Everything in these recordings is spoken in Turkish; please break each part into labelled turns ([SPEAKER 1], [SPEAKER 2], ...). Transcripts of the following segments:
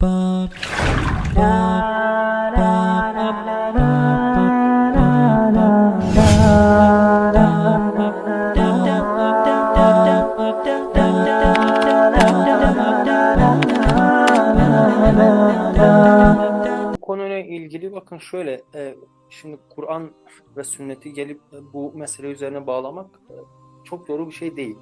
[SPEAKER 1] Ba,
[SPEAKER 2] konuyla ilgili bakın şöyle e, şimdi Kur'an ve sünneti gelip e, bu mesele üzerine bağlamak e, çok doğru bir şey değil.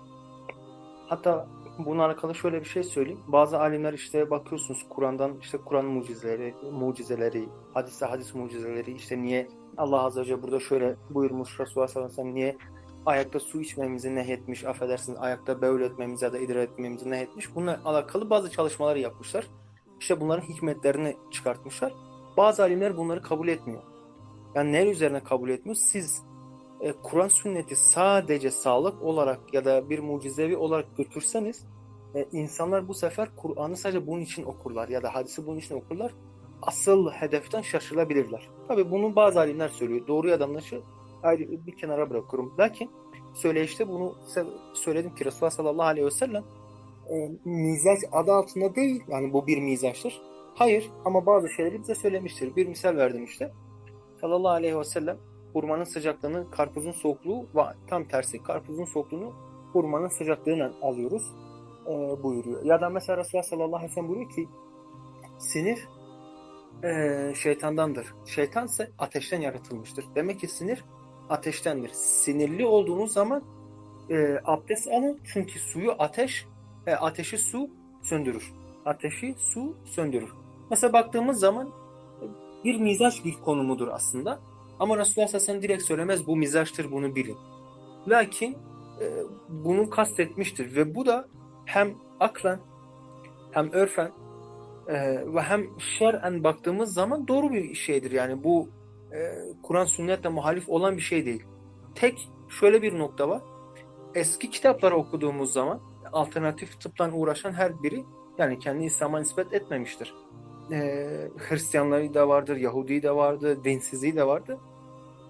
[SPEAKER 2] Hatta bununla alakalı şöyle bir şey söyleyeyim. Bazı alimler işte bakıyorsunuz Kur'an'dan işte Kur'an mucizeleri, mucizeleri, hadise hadis mucizeleri işte niye Allah Azze ve Celle burada şöyle buyurmuş Resulullah sallallahu aleyhi niye ayakta su içmemizi nehyetmiş, affedersiniz ayakta bevl etmemizi ya da idrar etmemizi nehyetmiş. Bununla alakalı bazı çalışmalar yapmışlar. İşte bunların hikmetlerini çıkartmışlar. Bazı alimler bunları kabul etmiyor. Yani ne üzerine kabul etmiyor? Siz e, Kur'an sünneti sadece sağlık olarak ya da bir mucizevi olarak götürseniz e, insanlar bu sefer Kur'an'ı sadece bunun için okurlar ya da hadisi bunun için okurlar. Asıl hedeften şaşırabilirler. Tabi bunu bazı alimler söylüyor. Doğru yanlışı ayrı bir kenara bırakıyorum. Lakin söyleyişte bunu söyledim ki Resulullah sallallahu aleyhi ve sellem e, mizaç adı altında değil. Yani bu bir mizaçtır. Hayır ama bazı şeyleri bize söylemiştir. Bir misal verdim işte. Sallallahu aleyhi ve sellem hurmanın sıcaklığını karpuzun soğukluğu ve tam tersi karpuzun soğukluğunu hurmanın sıcaklığıyla alıyoruz e, buyuruyor. Ya da mesela Resulullah sallallahu aleyhi ve sellem buyuruyor ki sinir e, şeytandandır. Şeytan ise ateşten yaratılmıştır. Demek ki sinir ateştendir. Sinirli olduğunuz zaman e, abdest alın çünkü suyu ateş e, ateşi su söndürür. Ateşi su söndürür. Mesela baktığımız zaman e, bir mizaç bir konumudur aslında. Ama Resulullah sallallahu aleyhi ve sellem direkt söylemez bu mizaçtır bunu bilin. Lakin e, bunu kastetmiştir ve bu da hem aklen hem örfen e, ve hem şer'en baktığımız zaman doğru bir şeydir. Yani bu e, Kur'an sünnetle muhalif olan bir şey değil. Tek şöyle bir nokta var. Eski kitapları okuduğumuz zaman alternatif tıpla uğraşan her biri yani kendi İslam'a nispet etmemiştir. Ee, Hristiyanları da vardır, Yahudi de vardı, dinsizliği de vardı.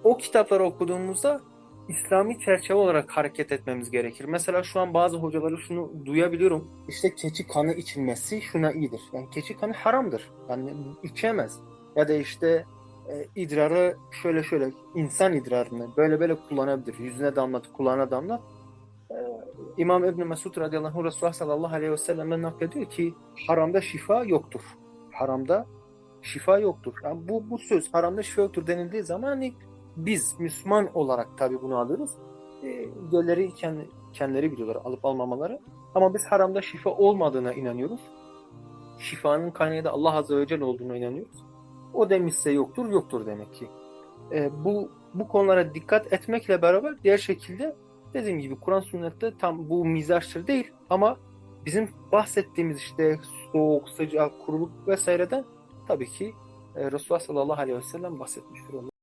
[SPEAKER 2] O kitapları okuduğumuzda İslami çerçeve olarak hareket etmemiz gerekir. Mesela şu an bazı hocaları şunu duyabiliyorum. İşte keçi kanı içilmesi şuna iyidir. Yani keçi kanı haramdır. Yani içemez. Ya da işte e, idrarı şöyle şöyle insan idrarını böyle böyle kullanabilir. Yüzüne damlat, kulağına damlat. Ee, İmam İbn Mesud radıyallahu anh Resulullah sallallahu aleyhi ve sellem'den naklediyor ki haramda şifa yoktur. Haramda şifa yoktur. Yani bu, bu söz haramda şifa yoktur denildiği zaman hani biz Müslüman olarak tabi bunu alırız. E, gölleri kendi, kendileri biliyorlar alıp almamaları. Ama biz haramda şifa olmadığına inanıyoruz. Şifanın kaynağı da Allah Azze ve Celle olduğuna inanıyoruz. O demişse yoktur, yoktur demek ki. E, bu bu konulara dikkat etmekle beraber diğer şekilde dediğim gibi Kur'an sünnette tam bu mizaçtır değil ama bizim bahsettiğimiz işte soğuk, sıcak, kuruluk vesaireden tabii ki e, Resulullah sallallahu aleyhi ve sellem bahsetmiştir.